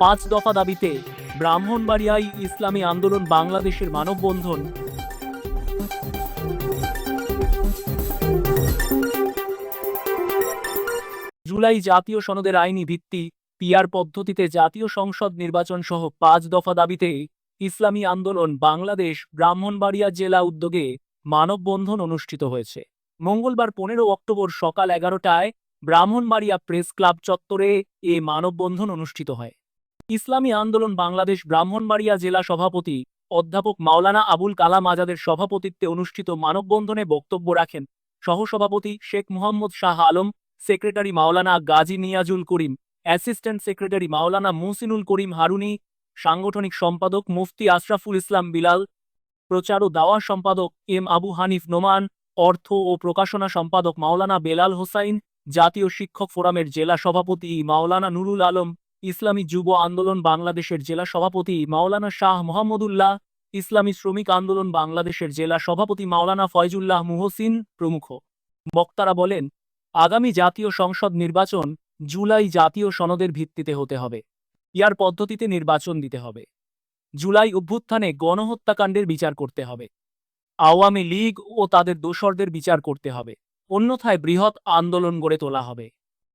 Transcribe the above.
পাঁচ দফা দাবিতে ব্রাহ্মণবাড়িয়ায় ইসলামী আন্দোলন বাংলাদেশের মানববন্ধন। জুলাই জাতীয় সনদের আইনি ভিত্তি পিয়ার পদ্ধতিতে জাতীয় সংসদ নির্বাচন সহ পাঁচ দফা দাবিতে ইসলামী আন্দোলন বাংলাদেশ ব্রাহ্মণবাড়িয়া জেলা উদ্যোগে মানববন্ধন অনুষ্ঠিত হয়েছে। মঙ্গলবার পনেরো অক্টোবর সকাল এগারোটায় ব্রাহ্মণবাড়িয়া প্রেস ক্লাব চত্বরে এ মানববন্ধন অনুষ্ঠিত হয়। ইসলামী আন্দোলন বাংলাদেশ ব্রাহ্মণবাড়িয়া জেলা সভাপতি অধ্যাপক মাওলানা আবুল কালাম আজাদের সভাপতিত্বে অনুষ্ঠিত মানববন্ধনে বক্তব্য রাখেন সহসভাপতি Sheikh Muhammad Shah Alam, secretary Maulana Gazi Niazul Karim, assistant secretary Maulana Muhsinul Karim Haruni, সাংগঠনিক সম্পাদক মুফতি আশরাফুল ইসলাম বিলাল, প্রচার ও দাওয়া সম্পাদক এম আবু হানিফ নোমান, অর্থ ও প্রকাশনা সম্পাদক মাওলানা বেলাল হোসাইন, জাতীয় শিক্ষক ফোরামের জেলা সভাপতি মাওলানা নুরুল আলম ইসলামী যুব আন্দোলন বাংলাদেশের জেলা সভাপতি মাওলানা শাহ মোহাম্মদুল্লাহ, ইসলামী শ্রমিক আন্দোলন বাংলাদেশের জেলা সভাপতি মাওলানা ফয়জুল্লাহ মুহসিন প্রমুখ। বক্তারা বলেন, আগামী জাতীয় সংসদ নির্বাচন জুলাই জাতীয় সনদের ভিত্তিতে হতে হবে। ইয়ার পদ্ধতিতে নির্বাচন দিতে হবে। জুলাই অভ্যুত্থানে গণহত্যাকাণ্ডের বিচার করতে হবে। আওয়ামী লীগ ও তাদের দোসরদের বিচার করতে হবে। অন্যথায় বৃহৎ আন্দোলন গড়ে তোলা হবে।